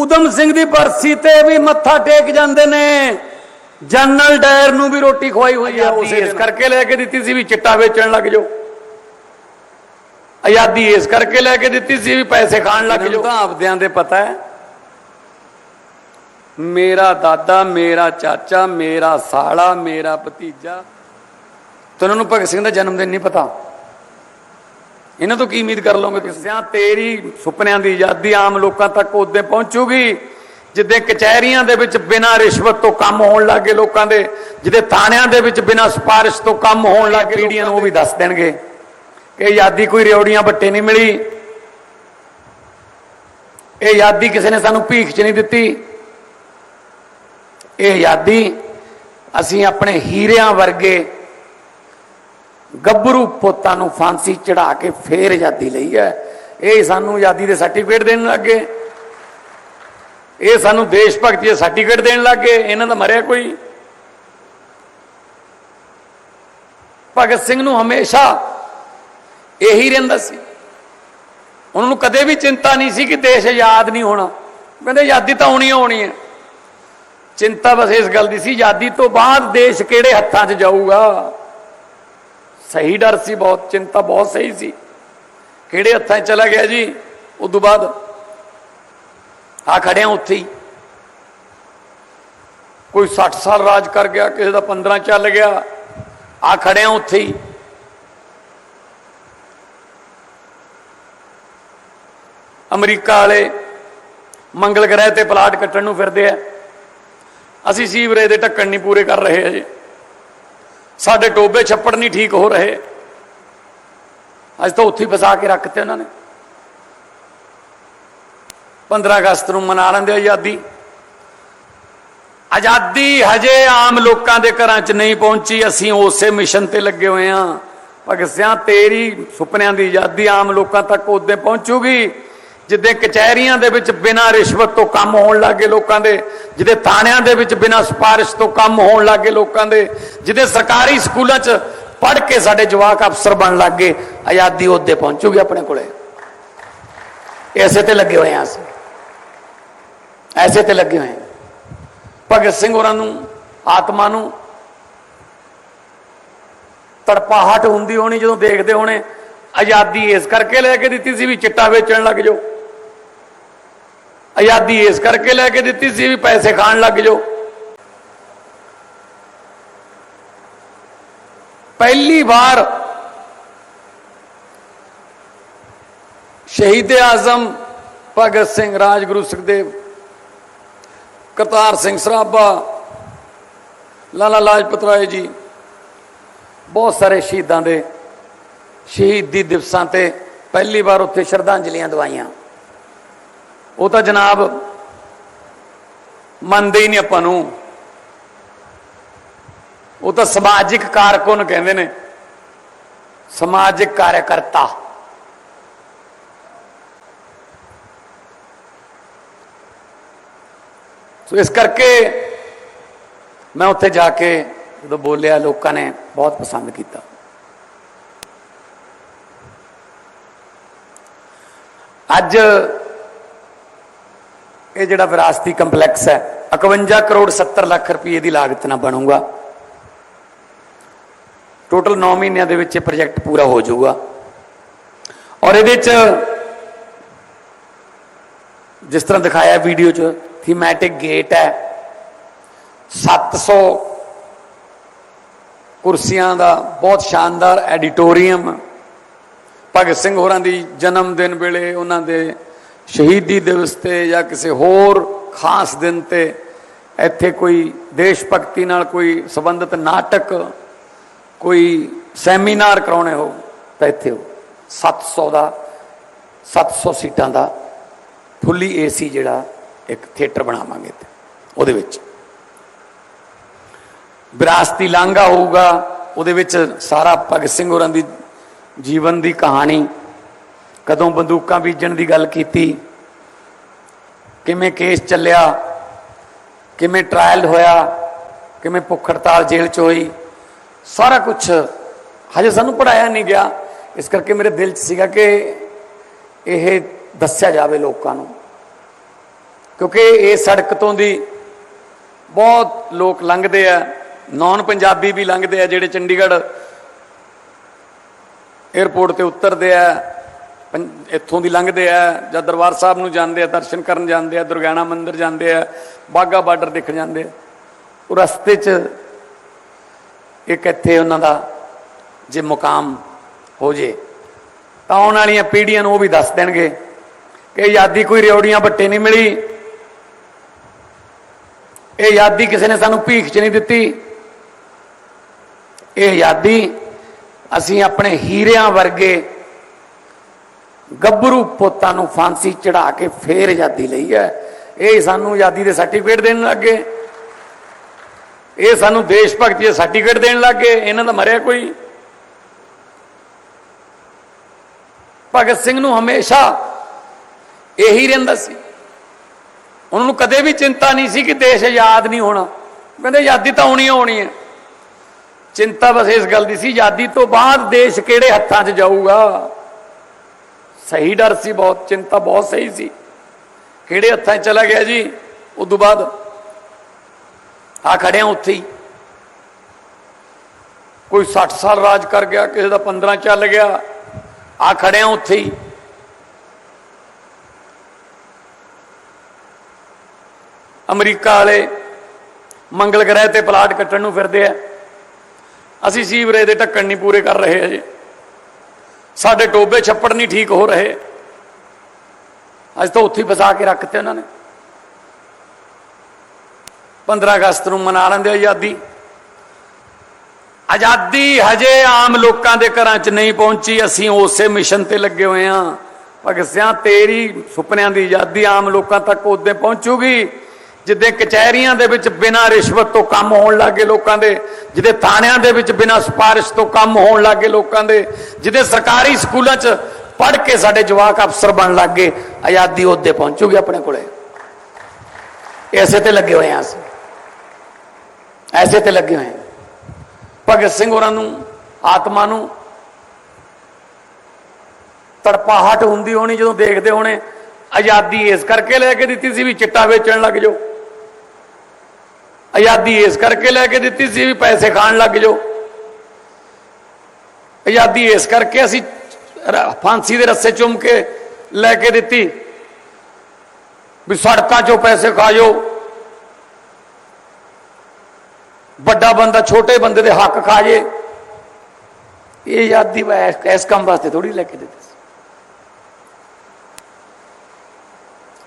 ਊਦਮ ਸਿੰਘ ਦੀ ਬਰਸੀ ਤੇ ਵੀ ਮੱਥਾ ਟੇਕ ਜਾਂਦੇ ਨੇ। ਜਨਰਲ ਡਾਇਰ ਨੂੰ ਵੀ ਰੋਟੀ ਖਵਾਈ ਹੋਈ ਆ ਉਸੇ ਇਸ ਕਰਕੇ ਲੈ ਕੇ ਦਿੱਤੀ ਸੀ ਵੀ ਚਿੱਟਾ ਵੇਚਣ ਲੱਗ ਜਾਓ। ਆਜ਼ਾਦੀ ਇਸ ਕਰਕੇ ਲੈ ਕੇ ਦਿੱਤੀ ਸੀ ਵੀ ਪੈਸੇ ਖਾਣ ਲੱਗ ਜਾਓ। ਤਾਂ ਆਪਦਿਆਂ ਦੇ ਪਤਾ ਹੈ ਮੇਰਾ ਦਾਦਾ ਮੇਰਾ ਚਾਚਾ ਮੇਰਾ ਸਾਲਾ ਮੇਰਾ ਭਤੀਜਾ ਤੁਹਾਨੂੰ ਨੂੰ ਭਗਤ ਸਿੰਘ ਦਾ ਜਨਮ ਦਿਨ ਨਹੀਂ ਪਤਾ। ਇਹਨਾਂ ਤੋਂ ਕੀ ਉਮੀਦ ਕਰ ਲਓਗੇ ਤੁਸੀਂ? ਆ ਤੇਰੀ ਸੁਪਨਿਆਂ ਦੀ ਆਜ਼ਾਦੀ ਆਮ ਲੋਕਾਂ ਤੱਕ ਉਦੋਂ ਪਹੁੰਚੂਗੀ। ਜਿੱਦੇ ਕਚਹਿਰੀਆਂ ਦੇ ਵਿੱਚ ਬਿਨਾਂ ਰਿਸ਼ਵਤ ਤੋਂ ਕੰਮ ਹੋਣ ਲੱਗੇ ਲੋਕਾਂ ਦੇ ਜਿੱਦੇ ਥਾਣਿਆਂ ਦੇ ਵਿੱਚ ਬਿਨਾਂ ਸਿਫਾਰਿਸ਼ ਤੋਂ ਕੰਮ ਹੋਣ ਲੱਗੇ ਰੀੜੀਆਂ ਨੂੰ ਉਹ ਵੀ ਦੱਸ ਦੇਣਗੇ। ਕਿ ਆਜ਼ਾਦੀ ਕੋਈ ਰਿਉੜੀਆਂ ਬੱਟੇ ਨਹੀਂ ਮਿਲੀ। ਇਹ ਆਜ਼ਾਦੀ ਕਿਸੇ ਨੇ ਸਾਨੂੰ ਭੀਖ 'ਚ ਨਹੀਂ ਦਿੱਤੀ। ਇਹ ਆਜ਼ਾਦੀ ਅਸੀਂ ਆਪਣੇ ਹੀਰਿਆਂ ਵਰਗੇ ਗੱਭਰੂ ਪੁੱਤਾਂ ਨੂੰ ਫਾਂਸੀ ਚੜਾ ਕੇ ਫੇਰ ਆਜ਼ਾਦੀ ਲਈ ਹੈ। ਇਹ ਸਾਨੂੰ ਆਜ਼ਾਦੀ ਦੇ ਸਰਟੀਫਿਕੇਟ ਦੇਣ ਲੱਗੇ। ਇਹ ਸਾਨੂੰ ਦੇਸ਼ ਭਗਤੀ ਦੇ ਸਰਟੀਫਿਕੇਟ ਦੇਣ ਲੱਗੇ। ਇਹਨਾਂ ਦਾ ਮਰਿਆ ਕੋਈ। ਭਗਤ ਸਿੰਘ ਨੂੰ ਹਮੇਸ਼ਾ ਇਹੀ ਰਹਿੰਦਾ ਸੀ। ਉਹਨਾਂ ਨੂੰ ਕਦੇ ਵੀ ਚਿੰਤਾ ਨਹੀਂ ਸੀ ਕਿ ਦੇਸ਼ ਆਜ਼ਾਦ ਨਹੀਂ ਹੋਣਾ। ਕਹਿੰਦੇ ਆਜ਼ਾਦੀ ਤਾਂ ਹੋਣੀ ਹੋਣੀ ਹੈ। ਚਿੰਤਾ ਬਸ ਇਸ ਗੱਲ ਦੀ ਸੀ, ਆਜ਼ਾਦੀ ਤੋਂ ਬਾਅਦ ਦੇਸ਼ ਕਿਹੜੇ ਹੱਥਾਂ 'ਚ ਜਾਊਗਾ? ਸਹੀ ਡਰ ਸੀ ਬਹੁਤ, ਚਿੰਤਾ ਬਹੁਤ ਸਹੀ ਸੀ। ਕਿਹੜੇ ਹੱਥਾਂ 'ਚ ਚਲਾ ਗਿਆ ਜੀ? ਉਸ ਤੋਂ ਬਾਅਦ ਆ ਖੜਿਆ ਉੱਥੇ ਹੀ। ਕੋਈ 60 ਸਾਲ ਰਾਜ ਕਰ ਗਿਆ, ਕਿਸੇ ਦਾ 15 ਚੱਲ ਗਿਆ, ਆ ਖੜਿਆ ਉੱਥੇ ਹੀ। ਅਮਰੀਕਾ ਵਾਲੇ ਮੰਗਲ ਗ੍ਰਹਿ ਤੇ ਪਲਾਟ ਕੱਟਣ ਨੂੰ ਫਿਰਦੇ ਆ। ਅਸੀਂ ਸੀਵਰੇਜ ਦੇ ਢੱਕਣ ਨਹੀਂ ਪੂਰੇ ਕਰ ਰਹੇ ਅਜੇ ਸਾਡੇ ਟੋਬੇ ਛੱਪੜ ਨਹੀਂ ਠੀਕ ਹੋ ਰਹੇ। ਅੱਜ ਤਾਂ ਉੱਥੇ ਫਸਾ ਕੇ ਰੱਖਤੇ ਉਹਨਾਂ ਨੇ। 15 ਅਗਸਤ ਨੂੰ ਮਨਾ ਲੈਂਦੇ ਆਜ਼ਾਦੀ। ਆਜ਼ਾਦੀ ਹਜੇ ਆਮ ਲੋਕਾਂ ਦੇ ਘਰਾਂ 'ਚ ਨਹੀਂ ਪਹੁੰਚੀ। ਅਸੀਂ ਉਸੇ ਮਿਸ਼ਨ ਤੇ ਲੱਗੇ ਹੋਏ ਆਂ। ਭਗਤ ਸਿਆਂ ਤੇਰੀ ਸੁਪਨਿਆਂ ਦੀ ਆਜ਼ਾਦੀ ਆਮ ਲੋਕਾਂ ਤੱਕ ਉਦੋਂ ਪਹੁੰਚੂਗੀ। ਜਿੱਦੇ ਕਚਹਿਰੀਆਂ ਦੇ ਵਿੱਚ ਬਿਨਾਂ ਰਿਸ਼ਵਤ ਤੋਂ ਕੰਮ ਹੋਣ ਲੱਗੇ ਲੋਕਾਂ ਦੇ, ਜਿੱਦੇ ਥਾਣਿਆਂ ਦੇ ਵਿੱਚ ਬਿਨਾਂ ਸਿਫਾਰਿਸ਼ ਤੋਂ ਕੰਮ ਹੋਣ ਲੱਗੇ ਲੋਕਾਂ ਦੇ, ਜਿੱਦੇ ਸਰਕਾਰੀ ਸਕੂਲਾਂ 'ਚ ਪੜ੍ਹ ਕੇ ਸਾਡੇ ਜਵਾਕ ਅਫਸਰ ਬਣ ਲੱਗੇ ਆਜ਼ਾਦੀ ਉਹਦੇ ਪਹੁੰਚੂਗੀ ਆਪਣੇ ਕੋਲੇ। ਐਸੇ ਤੇ ਲੱਗੇ ਹੋਏ ਆ ਅਸੀਂ। ਐਸੇ ਤੇ ਲੱਗੇ ਹੋਏ ਭਗਤ ਸਿੰਘ ਹੋਰਾਂ ਨੂੰ, ਆਤਮਾ ਨੂੰ ਤੜਪਾਹਟ ਹੁੰਦੀ ਹੋਣੀ ਜਦੋਂ ਦੇਖਦੇ ਹੋਣੇ, ਆਜ਼ਾਦੀ ਇਸ ਕਰਕੇ ਲੈ ਕੇ ਦਿੱਤੀ ਸੀ ਵੀ ਚਿੱਟਾ ਵੇਚਣ ਲੱਗ ਜਾਓ। ਆਜ਼ਾਦੀ ਇਸ ਕਰਕੇ ਲੈ ਕੇ ਦਿੱਤੀ ਸੀ ਵੀ ਪੈਸੇ ਖਾਣ ਲੱਗ ਜਾਓ। ਪਹਿਲੀ ਵਾਰ ਸ਼ਹੀਦ ਆਜ਼ਮ ਭਗਤ ਸਿੰਘ ਰਾਜਗੁਰੂ ਸੁਖਦੇਵ, ਕਰਤਾਰ ਸਿੰਘ ਸਰਾਭਾ, ਲਾਲਾ ਲਾਜਪਤ ਰਾਏ ਜੀ, ਬਹੁਤ ਸਾਰੇ ਸ਼ਹੀਦਾਂ ਦੇ ਸ਼ਹੀਦੀ ਦਿਵਸਾਂ ਤੇ ਪਹਿਲੀ ਵਾਰ ਉੱਥੇ ਸ਼ਰਧਾਂਜਲੀਆਂ ਦਵਾਈਆਂ। ਉਹ ਤਾਂ ਜਨਾਬ ਮੰਨਦੇ ਹੀ ਨਹੀਂ ਆਪਾਂ ਨੂੰ। ਉਹ ਤਾਂ ਸਮਾਜਿਕ ਕਾਰਕੁਨ ਕਹਿੰਦੇ ਨੇ। ਸਮਾਜਿਕ ਕਾਰਜਕਰਤਾ ਸੋ ਇਸ ਕਰਕੇ ਮੈਂ ਉੱਥੇ ਜਾ ਕੇ ਜਦੋਂ ਬੋਲਿਆ, ਲੋਕਾਂ ਨੇ ਬਹੁਤ ਪਸੰਦ ਕੀਤਾ। ਅੱਜ ਇਹ ਜਿਹੜਾ ਵਿਰਾਸਤੀ ਕੰਪਲੈਕਸ ਹੈ 51 ਕਰੋੜ 70 ਲੱਖ ਰੁਪਏ ਦੀ ਲਾਗਤ ਨਾਲ ਬਣੂਗਾ। ਟੋਟਲ 9 ਮਹੀਨਿਆਂ ਦੇ ਵਿੱਚ ਇਹ ਪ੍ਰੋਜੈਕਟ ਪੂਰਾ ਹੋ ਜਾਊਗਾ। ਔਰ ਇਹਦੇ ਚ ਜਿਸ ਤਰ੍ਹਾਂ ਦਿਖਾਇਆ ਵੀਡੀਓ ਚ ਥੀਮੈਟਿਕ ਗੇਟ ਹੈ। 700 ਕੁਰਸੀਆਂ ਦਾ ਬਹੁਤ ਸ਼ਾਨਦਾਰ ਐਡੀਟੋਰੀਅਮ। ਭਗਤ ਸਿੰਘ ਹੋਰਾਂ ਦੀ ਜਨਮ ਦਿਨ ਵੇਲੇ ਉਹਨਾਂ ਦੇ ਸ਼ਹੀਦੀ ਦਿਵਸ ਤੇ ਜਾਂ ਕਿਸੇ ਹੋਰ ਖਾਸ ਦਿਨ ਤੇ ਇੱਥੇ ਕੋਈ ਦੇਸ਼ ਭਗਤੀ ਨਾਲ ਕੋਈ ਸੰਬੰਧਿਤ ਨਾਟਕ, ਕੋਈ ਸੈਮੀਨਾਰ ਕਰਾਉਣੇ ਹੋ ਤਾਂ ਇੱਥੇ ਹੋ 700 ਦਾ 700 ਸੀਟਾਂ ਦਾ ਫੁੱਲੀ ਏਸੀ ਜਿਹੜਾ ਇੱਕ ਥੀਏਟਰ ਬਣਾਵਾਂਗੇ ਤੇ ਉਹਦੇ ਵਿੱਚ। ਵਿਰਾਸਤੀ ਲਾਂਘਾ ਹੋਊਗਾ, ਉਹਦੇ ਵਿੱਚ ਸਾਰਾ ਭਗਤ ਸਿੰਘ ਹੋਰਾਂ ਦੀ ਜੀਵਨ ਦੀ ਕਹਾਣੀ ਕਦੋਂ ਬੰਦੂਕਾਂ ਬੀਜਣ ਦੀ ਗੱਲ ਕੀਤੀ? ਕਿਵੇਂ ਕੇਸ ਚੱਲਿਆ? ਕਿਵੇਂ ਟ੍ਰਾਇਲ ਹੋਇਆ? ਕਿਵੇਂ ਭੁੱਖ ਹੜਤਾਲ ਜੇਲ੍ਹ 'ਚ ਹੋਈ? ਸਾਰਾ ਕੁਝ ਹਜੇ ਸਾਨੂੰ ਪੜਾਇਆ ਨਹੀਂ ਗਿਆ। ਇਸ ਕਰਕੇ ਮੇਰੇ ਦਿਲ 'ਚ ਸੀਗਾ ਕਿ ਇਹ ਦੱਸਿਆ ਜਾਵੇ ਲੋਕਾਂ ਨੂੰ। ਕਿਉਂਕਿ ਇਹ ਸੜਕ ਤੋਂ ਦੀ ਬਹੁਤ ਲੋਕ ਲੰਘਦੇ ਆ। ਨਾਨ ਪੰਜਾਬੀ ਵੀ ਲੰਘਦੇ ਆ ਜਿਹੜੇ ਚੰਡੀਗੜ੍ਹ 에ਅਰਪੋਰਟ ਤੇ ਉਤਰਦੇ ਆ। ਇੱਥੋਂ ਦੀ ਲੰਘਦੇ ਆ, ਜਾਂ ਦਰਬਾਰ ਸਾਹਿਬ ਨੂੰ ਜਾਂਦੇ ਆ, ਦਰਸ਼ਨ ਕਰਨ ਜਾਂਦੇ ਆ, ਦੁਰਗਿਆਣਾ ਮੰਦਿਰ ਜਾਂਦੇ ਆ ਬਾਗਾ ਬਾਰਡਰ ਦੇਖਣ ਜਾਂਦੇ ਆ। ਉਹ ਰਸਤੇ 'ਚ ਇੱਕ ਇੱਥੇ ਉਹਨਾਂ ਦਾ ਜੇ ਮੁਕਾਮ ਹੋ ਜੇ, ਤਾਂ ਆਉਣ ਵਾਲੀਆਂ ਪੀੜ੍ਹੀਆਂ ਨੂੰ ਉਹ ਵੀ ਦੱਸ ਦੇਣਗੇ ਕਿ ਆਜ਼ਾਦੀ ਕੋਈ ਰਿਉੜੀਆਂ ਬੱਟੇ ਨਹੀਂ ਮਿਲੀ। ਇਹ ਆਜ਼ਾਦੀ ਕਿਸੇ ਨੇ ਸਾਨੂੰ ਭੀਖ 'ਚ ਨਹੀਂ ਦਿੱਤੀ। ਇਹ ਆਜ਼ਾਦੀ ਅਸੀਂ ਆਪਣੇ ਹੀਰਿਆਂ ਵਰਗੇ ਗੱਭਰੂ ਪੁੱਤਾਂ ਨੂੰ ਫਾਂਸੀ ਚੜਾ ਕੇ ਫੇਰ ਆਜ਼ਾਦੀ ਲਈ ਹੈ। ਇਹ ਸਾਨੂੰ ਆਜ਼ਾਦੀ ਦੇ ਸਰਟੀਫਿਕੇਟ ਦੇਣ ਲੱਗੇ। ਇਹ ਸਾਨੂੰ ਦੇਸ਼ ਭਗਤੀ ਦੇ ਸਰਟੀਫਿਕੇਟ ਦੇਣ ਲੱਗੇ। ਇਹਨਾਂ ਦਾ ਮਰਿਆ ਕੋਈ। ਭਗਤ ਸਿੰਘ ਨੂੰ ਹਮੇਸ਼ਾ ਇਹੀ ਰਹਿੰਦਾ ਸੀ। ਉਹਨਾਂ ਨੂੰ ਕਦੇ ਵੀ ਚਿੰਤਾ ਨਹੀਂ ਸੀ ਕਿ ਦੇਸ਼ ਆਜ਼ਾਦ ਨਹੀਂ ਹੋਣਾ। ਕਹਿੰਦੇ ਆਜ਼ਾਦੀ ਤਾਂ ਹੋਣੀ ਹੋਣੀ ਹੈ ਚਿੰਤਾ ਬਸ ਇਸ ਗੱਲ ਦੀ ਸੀ, ਆਜ਼ਾਦੀ ਤੋਂ ਬਾਅਦ ਦੇਸ਼ ਕਿਹੜੇ ਹੱਥਾਂ 'ਚ ਜਾਊਗਾ? ਸਹੀ ਡਰ ਸੀ ਬਹੁਤ, ਚਿੰਤਾ ਬਹੁਤ ਸਹੀ ਸੀ। ਕਿਹੜੇ ਹੱਥਾਂ 'ਚ ਚਲਾ ਗਿਆ ਜੀ? ਉਸ ਤੋਂ ਬਾਅਦ ਆ ਖੜਿਆ ਉੱਥੇ ਹੀ। ਕੋਈ 60 ਸਾਲ ਰਾਜ ਕਰ ਗਿਆ, ਕਿਸੇ ਦਾ 15 ਚੱਲ ਗਿਆ, ਆ ਖੜਿਆ ਉੱਥੇ ਹੀ। ਅਮਰੀਕਾ ਵਾਲੇ ਮੰਗਲ ਗ੍ਰਹਿ ਤੇ ਪਲਾਟ ਕੱਟਣ ਨੂੰ ਫਿਰਦੇ ਆ। ਅਸੀਂ ਸੀਵਰੇਜ ਦੇ ਢੱਕਣ ਨਹੀਂ ਪੂਰੇ ਕਰ ਰਹੇ ਅਜੇ ਸਾਡੇ ਟੋਬੇ ਛੱਪੜ ਨਹੀਂ ਠੀਕ ਹੋ ਰਹੇ। ਅੱਜ ਤਾਂ ਉੱਥੇ ਫਸਾ ਕੇ ਰੱਖਤੇ ਉਹਨਾਂ ਨੇ। 15 ਅਗਸਤ ਨੂੰ ਮਨਾ ਲੈਂਦੇ ਆਜ਼ਾਦੀ। ਆਜ਼ਾਦੀ ਹਜੇ ਆਮ ਲੋਕਾਂ ਦੇ ਘਰਾਂ 'ਚ ਨਹੀਂ ਪਹੁੰਚੀ। ਅਸੀਂ ਉਸੇ ਮਿਸ਼ਨ ਤੇ ਲੱਗੇ ਹੋਏ ਆਂ ਭਗਤ ਸਿਆਂ ਤੇਰੀ ਸੁਪਨਿਆਂ ਦੀ ਆਜ਼ਾਦੀ ਆਮ ਲੋਕਾਂ ਤੱਕ ਉਦੋਂ ਪਹੁੰਚੂਗੀ। ਜਿੱਦੇ ਕਚਹਿਰੀਆਂ ਦੇ ਵਿੱਚ ਬਿਨਾਂ ਰਿਸ਼ਵਤ ਤੋਂ ਕੰਮ ਹੋਣ ਲੱਗੇ ਲੋਕਾਂ ਦੇ, ਜਿੱਦੇ ਥਾਣਿਆਂ ਦੇ ਵਿੱਚ ਬਿਨਾਂ ਸਿਫਾਰਿਸ਼ ਤੋਂ ਕੰਮ ਹੋਣ ਲੱਗੇ ਲੋਕਾਂ ਦੇ, ਜਿੱਦੇ ਸਰਕਾਰੀ ਸਕੂਲਾਂ 'ਚ ਪੜ੍ਹ ਕੇ ਸਾਡੇ ਜਵਾਕ ਅਫਸਰ ਬਣ ਲੱਗੇ ਆਜ਼ਾਦੀ ਉਹਦੇ ਪਹੁੰਚੂਗੀ ਆਪਣੇ ਕੋਲੇ। ਐਸੇ ਤੇ ਲੱਗੇ ਹੋਏ ਆਂ ਅਸੀਂ। ਐਸੇ ਤੇ ਲੱਗੇ ਹੋਏ ਆਂ ਭਗਤ ਸਿੰਘ ਹੋਰਾਂ ਨੂੰ, ਆਤਮਾ ਨੂੰ ਤੜਪਾਹਟ ਹੁੰਦੀ ਹੋਣੀ ਜਦੋਂ ਦੇਖਦੇ ਹੋਣੇ, ਆਜ਼ਾਦੀ ਇਸ ਕਰਕੇ ਲੈ ਕੇ ਦਿੱਤੀ ਸੀ ਵੀ ਚਿੱਟਾ ਵੇਚਣ ਲੱਗ ਜਾਓ। ਆਜ਼ਾਦੀ ਇਸ ਕਰਕੇ ਲੈ ਕੇ ਦਿੱਤੀ ਸੀ ਵੀ ਪੈਸੇ ਖਾਣ ਲੱਗ ਜਾਓ। ਆਜ਼ਾਦੀ ਇਸ ਕਰਕੇ ਅਸੀਂ ਫਾਂਸੀ ਦੇ ਰੱਸੇ ਚੁੰਮ ਕੇ ਲੈ ਕੇ ਦਿੱਤੀ ਵੀ ਸੜਕਾਂ 'ਚੋਂ ਪੈਸੇ ਖਾ ਜਾਓ। ਵੱਡਾ ਬੰਦਾ ਛੋਟੇ ਬੰਦੇ ਦੇ ਹੱਕ ਖਾ ਜੇ। ਇਹ ਆਜ਼ਾਦੀ ਇਸ- ਕੰਮ ਵਾਸਤੇ ਥੋੜੀ ਲੈ ਕੇ ਦਿੱਤੀ ਸੀ।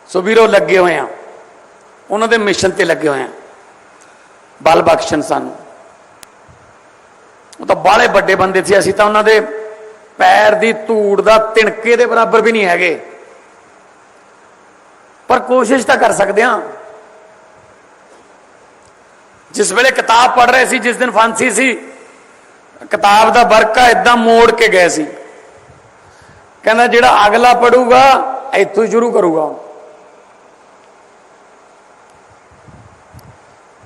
ਸੋ ਵੀਰੋ, ਲੱਗੇ ਹੋਏ ਆ। ਉਹਨਾਂ ਦੇ ਮਿਸ਼ਨ ਤੇ ਲੱਗੇ ਹੋਏ ਆ। ਬਲ ਬਖਸ਼ਣ ਸਾਨੂੰ। ਉਹ ਤਾਂ ਬਾਲੇ ਵੱਡੇ ਬੰਦੇ ਸੀ, ਅਸੀਂ ਤਾਂ ਉਹਨਾਂ ਦੇ ਪੈਰ ਦੀ ਧੂੜ ਦਾ ਤਿਣਕੇ ਦੇ ਬਰਾਬਰ ਵੀ ਨਹੀਂ ਹੈਗੇ। ਪਰ ਕੋਸ਼ਿਸ਼ ਤਾਂ ਕਰ ਸਕਦੇ ਹਾਂ। ਜਿਸ ਵੇਲੇ ਕਿਤਾਬ ਪੜ੍ਹ ਰਹੇ ਸੀ, ਜਿਸ ਦਿਨ ਫਾਂਸੀ ਸੀ, ਕਿਤਾਬ ਦਾ ਵਰਕਾ ਇਦਾਂ ਮੋੜ ਕੇ ਗਏ ਸੀ। ਕਹਿੰਦਾ, ਜਿਹੜਾ ਅਗਲਾ ਪੜੂਗਾ ਇੱਥੋਂ ਸ਼ੁਰੂ ਕਰੂਗਾ।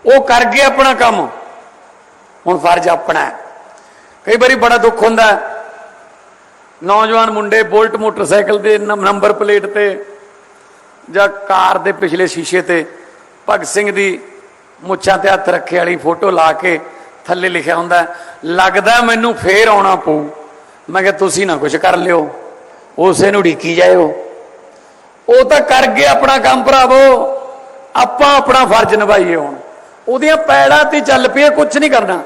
ਉਹ ਕਰ ਗਏ ਆਪਣਾ ਕੰਮ। ਹੁਣ ਫਰਜ਼ ਆਪਣਾ ਹੈ। ਕਈ ਵਾਰੀ ਬੜਾ ਦੁੱਖ ਹੁੰਦਾ ਨੌਜਵਾਨ ਮੁੰਡੇ ਬੁਲਟ ਮੋਟਰਸਾਈਕਲ ਦੇ ਨੰਬਰ ਪਲੇਟ ਤੇ ਜਾਂ ਕਾਰ ਦੇ ਪਿਛਲੇ ਸ਼ੀਸ਼ੇ ਤੇ ਭਗਤ ਸਿੰਘ ਦੀ ਮੁੱਛਾਂ ਤੇ ਹੱਥ ਰੱਖੇ ਵਾਲੀ ਫੋਟੋ ਲਾ ਕੇ ਥੱਲੇ ਲਿਖਿਆ ਹੁੰਦਾ ਲੱਗਦਾ ਮੈਨੂੰ ਫੇਰ ਆਉਣਾ ਪਊ। ਮੈਂ ਕਿਹਾ, ਤੁਸੀਂ ਨਾ ਕੁਝ ਕਰ ਲਿਓ। ਉਸੇ ਨੂੰ ਢੀਕੀ ਜਾਇਓ। ਉਹ ਤਾਂ ਕਰ ਗਏ ਆਪਣਾ ਕੰਮ ਭਰਾਵੋ। ਆਪਾਂ ਆਪਣਾ ਫਰਜ਼ ਨਿਭਾਈਏ ਹੁਣ। ਉਹਦੀਆਂ ਪੈੜਾਂ ਤੇ ਚੱਲ ਪਏ ਕੁਝ ਨਹੀਂ ਕਰਨਾ।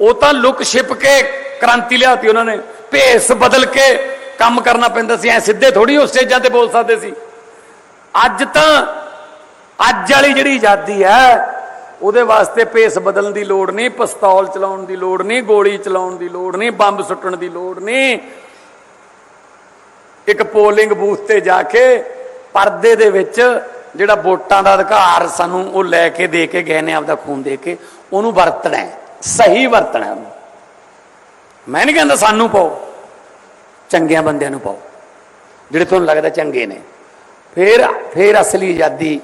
ਉਹ ਤਾਂ ਲੁਕ ਛਿਪ ਕੇ ਕ੍ਰਾਂਤੀ ਲਿਆਤੀ ਉਹਨਾਂ ਨੇ। ਭੇਸ ਬਦਲ ਕੇ ਕੰਮ ਕਰਨਾ ਪੈਂਦਾ ਸੀ, ਐ ਸਿੱਧੇ ਥੋੜੀ ਉਸ ਸਟੇਜਾਂ ਤੇ ਬੋਲ ਸਕਦੇ ਸੀ। ਅੱਜ ਤਾਂ, ਅੱਜ ਵਾਲੀ ਜਿਹੜੀ ਆਜ਼ਾਦੀ ਹੈ, ਉਹਦੇ ਵਾਸਤੇ ਭੇਸ ਬਦਲਣ ਦੀ ਲੋੜ ਨਹੀਂ, ਪਿਸਤੌਲ ਚਲਾਉਣ ਦੀ ਲੋੜ ਨਹੀਂ, ਗੋਲੀ ਚਲਾਉਣ ਦੀ ਲੋੜ ਨਹੀਂ, ਬੰਬ ਸੁੱਟਣ ਦੀ ਲੋੜ ਨਹੀਂ। ਇੱਕ ਪੋਲਿੰਗ ਬੂਥ ਤੇ ਜਾ ਕੇ ਪਰਦੇ ਦੇ ਵਿੱਚ ਜਿਹੜਾ ਵੋਟਾਂ ਦਾ ਅਧਿਕਾਰ ਸਾਨੂੰ ਉਹ ਲੈ ਕੇ ਦੇ ਕੇ ਗਏ ਨੇ, ਆਪਦਾ ਖੂਨ ਦੇ ਕੇ, ਉਹਨੂੰ ਵਰਤਣਾ ਹੈ, ਸਹੀ ਵਰਤਣਾ ਹੈ। ਉਹਨੂੰ ਮੈਂ ਨਹੀਂ ਕਹਿੰਦਾ ਸਾਨੂੰ ਪਾਓ, ਚੰਗਿਆਂ ਬੰਦਿਆਂ ਨੂੰ ਪਾਓ, ਜਿਹੜੇ ਤੁਹਾਨੂੰ ਲੱਗਦਾ ਚੰਗੇ ਨੇ। ਫਿਰ ਫਿਰ ਅਸਲੀ ਆਜ਼ਾਦੀ,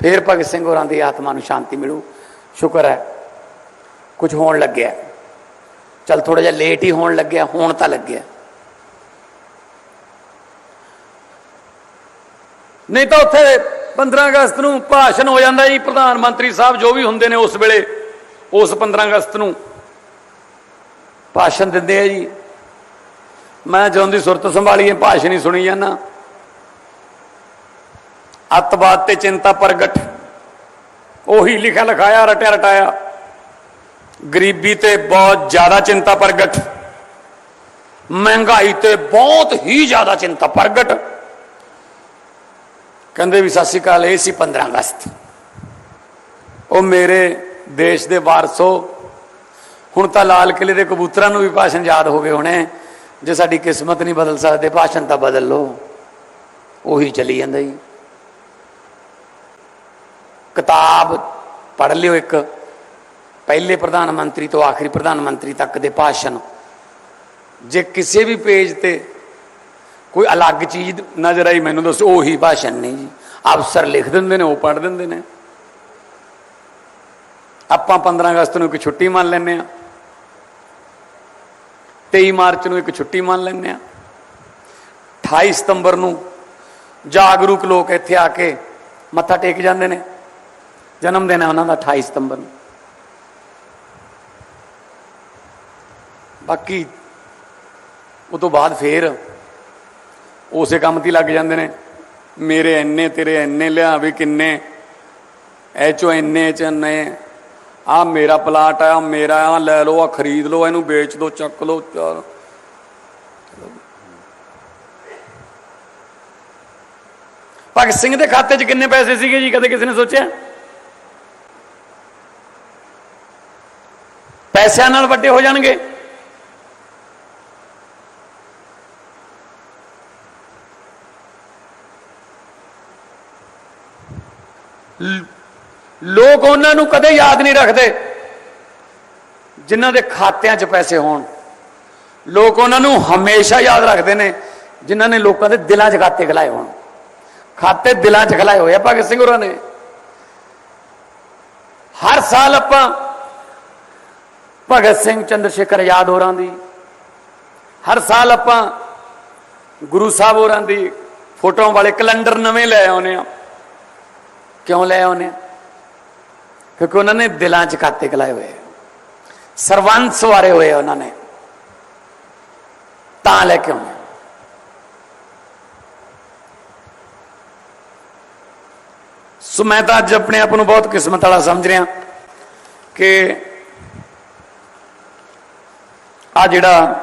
ਫਿਰ ਭਗਤ ਸਿੰਘ ਹੋਰਾਂ ਦੀ ਆਤਮਾ ਨੂੰ ਸ਼ਾਂਤੀ ਮਿਲੂ, ਸ਼ੁਕਰ ਹੈ, ਕੁਝ ਹੋਣ ਲੱਗਿਆ। ਚਲ ਥੋੜਾ ਜਿਹਾ ਲੇਟ ਹੀ ਹੋਣ ਲੱਗਿਆ, ਹੋਣ ਤਾਂ ਲੱਗਿਆ। ਨਹੀਂ ਤਾਂ ਉੱਥੇ 15 ਅਗਸਤ ਨੂੰ ਭਾਸ਼ਣ ਹੋ ਜਾਂਦਾ ਜੀ, ਪ੍ਰਧਾਨ ਮੰਤਰੀ ਸਾਹਿਬ ਜੋ ਵੀ ਹੁੰਦੇ ਨੇ ਉਸ ਵੇਲੇ, ਉਸ 15 ਅਗਸਤ ਨੂੰ ਭਾਸ਼ਣ ਦਿੰਦੇ ਆ ਜੀ। ਮੈਂ ਜਦੋਂ ਦੀ ਸੁਰਤ ਸੰਭਾਲੀ ਇਹ ਭਾਸ਼ਣ ਹੀ ਸੁਣੀ ਜਾਂਦਾ। ਅੱਤਵਾਦ ਤੇ ਚਿੰਤਾ ਪ੍ਰਗਟ, ਉਹੀ ਲਿਖਿਆ ਲਿਖਾਇਆ, ਰਟਿਆ ਰਟਾਇਆ। ਗਰੀਬੀ ਤੇ ਬਹੁਤ ਜ਼ਿਆਦਾ ਚਿੰਤਾ ਪ੍ਰਗਟ, ਮਹਿੰਗਾਈ ਤੇ ਬਹੁਤ ਹੀ ਜ਼ਿਆਦਾ ਚਿੰਤਾ ਪ੍ਰਗਟ। ਕਹਿੰਦੇ ਵੀ ਸਤਿ ਸ਼੍ਰੀ ਅਕਾਲ, ਇਹ ਸੀ 15 ਅਗਸਤ। ਉਹ ਮੇਰੇ ਦੇਸ਼ ਦੇ ਵਾਰਸੋ, ਹੁਣ ਤਾਂ ਲਾਲ ਕਿਲੇ ਦੇ ਕਬੂਤਰਾਂ ਨੂੰ ਵੀ ਭਾਸ਼ਣ ਯਾਦ ਹੋ ਗਏ ਹੋਣੇ, ਜੇ ਸਾਡੀ ਕਿਸਮਤ ਨਹੀਂ ਬਦਲ ਸਕਦੇ, ਭਾਸ਼ਣ ਤਾਂ ਬਦਲ ਲਓ। ਉਹੀ ਚੱਲੀ ਜਾਂਦਾ ਜੀ। ਕਿਤਾਬ ਪੜ੍ਹ ਲਿਓ ਇੱਕ, ਪਹਿਲੇ ਪ੍ਰਧਾਨ ਮੰਤਰੀ ਤੋਂ ਆਖਰੀ ਪ੍ਰਧਾਨ ਮੰਤਰੀ ਤੱਕ ਦੇ ਭਾਸ਼ਣ। ਜੇ ਕਿਸੇ ਵੀ ਪੇਜ ਤੇ ਕੋਈ ਅਲੱਗ ਚੀਜ਼ ਨਜ਼ਰ ਆਈ, ਮੈਨੂੰ ਦੱਸੋ, ਉਹੀ ਭਾਸ਼ਣ ਨਹੀਂ ਜੀ। ਅਫਸਰ ਲਿਖ ਦਿੰਦੇ ਨੇ, ਉਹ ਪੜ੍ਹ ਦਿੰਦੇ ਨੇ। ਆਪਾਂ 15 ਅਗਸਤ ਨੂੰ ਇੱਕ ਛੁੱਟੀ ਮੰਨ ਲੈਂਦੇ ਆ 23 ਮਾਰਚ ਨੂੰ ਇੱਕ ਛੁੱਟੀ ਮੰਨ ਲੈਂਦੇ ਆ 28 ਸਤੰਬਰ ਨੂੰ ਜਾਗਰੂਕ ਲੋਕ ਇੱਥੇ ਆ ਕੇ ਮੱਥਾ ਟੇਕ ਜਾਂਦੇ ਨੇ। ਜਨਮ ਦਿਨ ਹੈ ਉਹਨਾਂ ਦਾ 28 ਸਤੰਬਰ ਨੂੰ। ਬਾਕੀ ਉਹ ਤੋਂ ਬਾਅਦ ਫੇਰ ਉਸੇ ਕੰਮ ਤੇ ਲੱਗ ਜਾਂਦੇ ਨੇ। ਮੇਰੇ ਇੰਨੇ, ਤੇਰੇ ਇੰਨੇ ਲਿਆ ਵੀ ਕਿੰਨੇ। ਐ ਚੋ ਇੰਨੇ ਚ ਇੰਨੇ। ਆ ਮੇਰਾ ਪਲਾਟ ਆ, ਮੇਰਾ ਆ, ਲੈ ਲਓ ਆ ਖਰੀਦ ਲਓ, ਇਹਨੂੰ ਵੇਚ ਦਿਓ ਚੱਕ ਲਓ, ਚਲ। ਭਗਤ ਸਿੰਘ ਦੇ ਖਾਤੇ 'ਚ ਕਿੰਨੇ ਪੈਸੇ ਸੀਗੇ ਜੀ, ਕਦੇ ਕਿਸੇ ਨੇ ਸੋਚਿਆ? ਪੈਸਿਆਂ ਨਾਲ ਵੱਡੇ ਹੋ ਜਾਣਗੇ। ਲੋਕ ਉਹਨਾਂ ਨੂੰ ਕਦੇ ਯਾਦ ਨਹੀਂ ਰੱਖਦੇ ਜਿਨ੍ਹਾਂ ਦੇ ਖਾਤਿਆਂ 'ਚ ਪੈਸੇ ਹੋਣ। ਲੋਕ ਉਹਨਾਂ ਨੂੰ ਹਮੇਸ਼ਾ ਯਾਦ ਰੱਖਦੇ ਨੇ ਜਿਨ੍ਹਾਂ ਨੇ ਲੋਕਾਂ ਦੇ ਦਿਲਾਂ 'ਚ ਖਾਤੇ ਖਲਾਏ ਹੋਣ। ਖਾਤੇ ਦਿਲਾਂ 'ਚ ਖਲਾਏ ਹੋਏ ਆ ਭਗਤ ਸਿੰਘ ਹੋਰਾਂ ਨੇ। ਹਰ ਸਾਲ ਆਪਾਂ ਭਗਤ ਸਿੰਘ ਚੰਦਰ ਸ਼ੇਖਰ ਆਜ਼ਾਦ ਹੋਰਾਂ ਦੀ, ਹਰ ਸਾਲ ਆਪਾਂ ਗੁਰੂ ਸਾਹਿਬ ਹੋਰਾਂ ਦੀ ਫੋਟੋਆਂ ਵਾਲੇ ਕੈਲੰਡਰ ਨਵੇਂ ਲੈ ਆਉਨੇ ਆ ਕਿਉਂ ਲੈ ਆਉਨੇ ਆ ਕਿਉਂਕਿ ਉਹਨਾਂ ਨੇ ਦਿਲਾਂ 'ਚ ਖਾਤੇ ਕਲਾਏ ਹੋਏ ਆ। ਸਰਵੰਸ ਵਾਰੇ ਹੋਏ ਆ ਉਹਨਾਂ ਨੇ ਤਾਂ ਲੈ ਕੇ ਆਉਂਦੇ ਆ। ਸੋ ਮੈਂ ਤਾਂ ਅੱਜ ਆਪਣੇ ਆਪ ਨੂੰ ਬਹੁਤ ਕਿਸਮਤ ਵਾਲਾ ਸਮਝ ਰਿਹਾ ਕਿ ਆ ਜਿਹੜਾ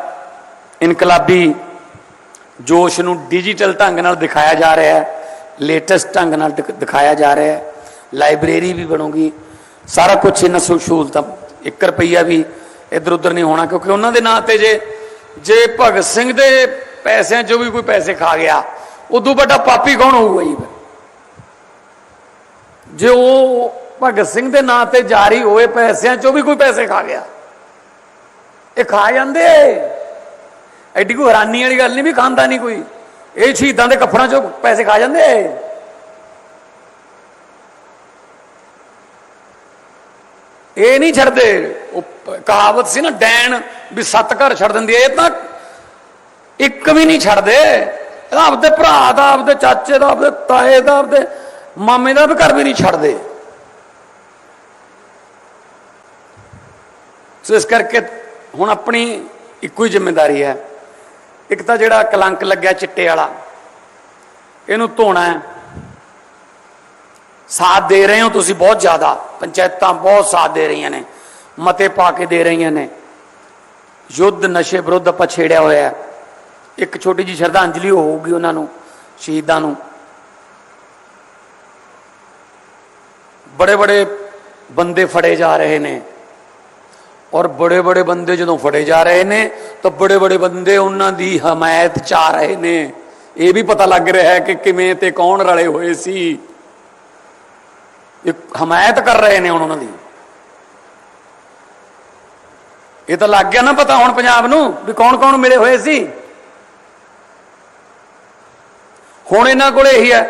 ਇਨਕਲਾਬੀ ਜੋਸ਼ ਨੂੰ ਡਿਜੀਟਲ ਢੰਗ ਨਾਲ ਦਿਖਾਇਆ ਜਾ ਰਿਹਾ ਹੈ ਲੇਟੈਸਟ ਢੰਗ ਨਾਲ ਦਿਖ- ਦਿਖਾਇਆ ਜਾ ਰਿਹਾ ਹੈ। ਲਾਇਬ੍ਰੇਰੀ ਵੀ ਬਣੂਗੀ। ਸਾਰਾ ਕੁਝ ਇਹਨਾਂ ਸੁ- ਸਹੂਲਤਾਂ 1 ਰੁਪਈਆ ਵੀ ਇੱਧਰ ਉੱਧਰ ਨਹੀਂ ਹੋਣਾ, ਕਿਉਂਕਿ ਉਹਨਾਂ ਦੇ ਨਾਂ ਤੇ ਜੇ ਜੇ ਭਗਤ ਸਿੰਘ ਦੇ ਪੈਸਿਆਂ 'ਚੋਂ ਵੀ ਕੋਈ ਪੈਸੇ ਖਾ ਗਿਆ, ਉਦੋਂ ਵੱਡਾ ਪਾਪੀ ਕੌਣ ਹੋਊਗਾ ਜੀ? ਜੇ ਉਹ ਭਗਤ ਸਿੰਘ ਦੇ ਨਾਂ ਤੇ ਜਾਰੀ ਹੋਏ ਪੈਸਿਆਂ 'ਚੋਂ ਵੀ ਕੋਈ ਪੈਸੇ ਖਾ ਗਿਆ, ਇਹ ਖਾ ਜਾਂਦੇ। ਐਡੀ ਕੋਈ ਹੈਰਾਨੀ ਵਾਲੀ ਗੱਲ ਨਹੀਂ ਵੀ ਖਾਂਦਾ ਨਹੀਂ ਕੋਈ। ਇਹ ਸ਼ਹੀਦਾਂ ਦੇ ਕੱਫੜਾਂ 'ਚੋਂ ਪੈਸੇ ਖਾ ਜਾਂਦੇ ਇਹ? ਨਹੀਂ ਛੱਡਦੇ। ਉਹ ਕਹਾਵਤ ਸੀ ਨਾ, ਡੈਣ ਵੀ ਸੱਤ ਘਰ ਛੱਡ ਦਿੰਦੀ ਹੈ। ਇਹ ਤਾਂ ਇੱਕ ਵੀ ਨਹੀਂ ਛੱਡਦੇ। ਇਹਦਾ ਆਪਦੇ ਭਰਾ ਦਾ, ਆਪਦੇ ਚਾਚੇ ਦਾ, ਆਪਦੇ ਤਾਏ ਦਾ, ਆਪਦੇ ਮਾਮੇ ਦਾ ਵੀ ਘਰ ਵੀ ਨਹੀਂ ਛੱਡਦੇ। ਸੋ ਇਸ ਕਰਕੇ ਹੁਣ ਆਪਣੀ ਇੱਕੋ ਹੀ ਜ਼ਿੰਮੇਵਾਰੀ ਹੈ। ਇੱਕ ਤਾਂ ਜਿਹੜਾ ਕਲੰਕ ਲੱਗਿਆ ਚਿੱਟੇ ਵਾਲਾ, ਇਹਨੂੰ ਧੋਣਾ ਹੈ। ਸਾਥ ਦੇ ਰਹੇ ਹੋ ਤੁਸੀਂ ਬਹੁਤ ਜ਼ਿਆਦਾ, ਪੰਚਾਇਤਾਂ ਬਹੁਤ ਸਾਥ ਦੇ ਰਹੀਆਂ ਨੇ, ਮਤੇ ਪਾ ਕੇ ਦੇ ਰਹੀਆਂ ਨੇ। ਯੁੱਧ ਨਸ਼ੇ ਵਿਰੁੱਧ ਆਪਾਂ ਛੇੜਿਆ ਹੋਇਆ ਹੈ। ਇੱਕ ਛੋਟੀ ਜੀ ਸ਼ਰਧਾਂਜਲੀ ਹੋਊਗੀ ਉਹਨਾਂ ਨੂੰ, ਸ਼ਹੀਦਾਂ ਨੂੰ। ਬੜੇ ਬੜੇ ਬੰਦੇ ਫੜੇ ਜਾ ਰਹੇ ਨੇ। ਔਰ ਬੜੇ ਬੜੇ ਬੰਦੇ ਜਦੋਂ ਫੜੇ ਜਾ ਰਹੇ ਨੇ, ਤਾਂ ਬੜੇ ਬੜੇ ਬੰਦੇ ਉਹਨਾਂ ਦੀ ਹਮਾਇਤ ਚ ਰਹੇ ਨੇ। ਇਹ ਵੀ ਪਤਾ ਲੱਗ ਰਿਹਾ ਹੈ ਕਿ ਕਿਵੇਂ ਤੇ ਕੌਣ ਰਲੇ ਹੋਏ ਸੀ। ਇਹ ਹਮਾਇਤ ਕਰ ਰਹੇ ਨੇ ਹੁਣ ਉਹਨਾਂ ਦੀ। ਇਹ ਤਾਂ ਲੱਗ ਗਿਆ ਨਾ ਪਤਾ ਹੁਣ ਪੰਜਾਬ ਨੂੰ ਵੀ ਕੌਣ ਕੌਣ ਮਿਲੇ ਹੋਏ ਸੀ। ਹੁਣ ਇਹਨਾਂ ਕੋਲ ਇਹੀ ਹੈ,